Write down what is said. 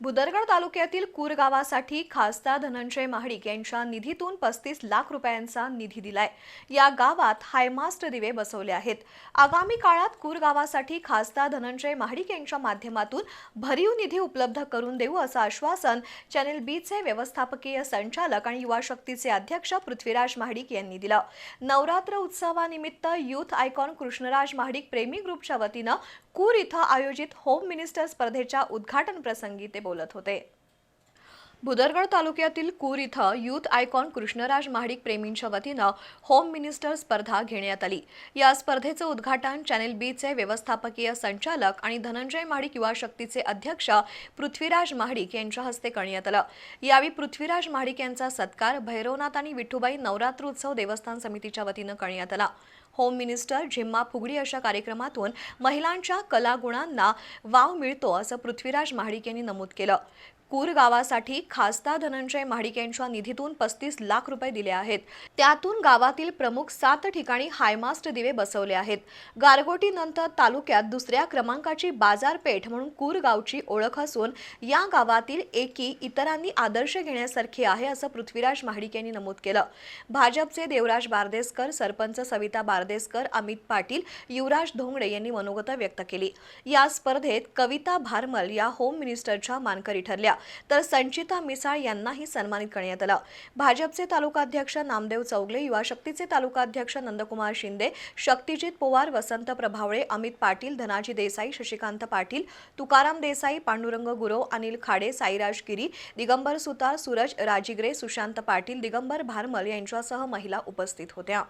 बुदरगड तालुक्यातील कूर गावासाठी खासदार धनंजय महाडिक यांच्या निधीतून पस्तीस लाख रुपयांचा निधी दिलाय. या गावात हायमास्ट दिवे बसवले आहेत. आगामी काळात कूर गावासाठी खासदार धनंजय महाडिक यांच्या माध्यमातून भरीव निधी उपलब्ध करून देऊ असं आश्वासन चॅनेल बीचे व्यवस्थापकीय संचालक आणि युवा शक्तीचे अध्यक्ष पृथ्वीराज महाडिक यांनी दिलं. नवरात्र उत्सवानिमित्त युथ आयकॉन कृष्णराज महाडिक प्रेमी ग्रुपच्या वतीनं कूर इथं आयोजित होम मिनिस्टर स्पर्धेच्या उद्घाटन प्रसंगी ते बोलत होते. भुदरगड तालुक्यातील कूर इथं युथ आयकॉन कृष्णराज महाडिक प्रेमींच्या वतीनं होम मिनिस्टर स्पर्धा घेण्यात आली. या स्पर्धेचं उद्घाटन चॅनेल बीचे व्यवस्थापकीय संचालक आणि धनंजय महाडिक युवा शक्तीचे अध्यक्ष पृथ्वीराज महाडिक यांच्या हस्ते करण्यात आलं. यावेळी पृथ्वीराज महाडिक यांचा सत्कार भैरवनाथ आणि विठुबाई नवरात्रोत्सव देवस्थान समितीच्या वतीनं करण्यात आला. होम मिनिस्टर झिम्मा फुगडी अशा कार्यक्रमातून महिलांच्या कलागुणांना वाव मिळतो असं पृथ्वीराज महाडिक यांनी नमूद केलं. कूर गावासाठी खासदार धनंजय महाडिक यांच्या निधीतून पस्तीस लाख रुपये दिले आहेत. त्यातून गावातील प्रमुख सात ठिकाणी हायमास्ट दिवे बसवले आहेत. गारगोटी नंतर तालुक्यात दुसऱ्या क्रमांकाची बाजारपेठ म्हणून कूर गावची ओळख असून या गावातील एकी इतरांनी आदर्श घेण्यासारखी आहे असं पृथ्वीराज महाडिक यांनी नमूद केलं. भाजपचे देवराज बारदेसकर सरपंच सविता परदेसकर अमित पाटील युवराज धोंगडे यांनी मनोगत व्यक्त केली. या स्पर्धेत कविता भारमल या होम मिनिस्टरच्या मानकरी ठरल्या. तर संचिता मिसाळ यांनाही सन्मानित करण्यात आलं. भाजपचे तालुकाध्यक्ष नामदेव चौगले युवा शक्तीचे तालुकाध्यक्ष नंदकुमार शिंदे शक्तिजित पवार वसंत प्रभावळे अमित पाटील धनाजी देसाई शशिकांत पाटील तुकाराम देसाई पांडुरंग गुरव अनिल खाडे साईराज गिरी दिगंबर सुतार सूरज राजिगरे सुशांत पाटील दिगंबर भारमल यांच्यासह महिला उपस्थित होत्या.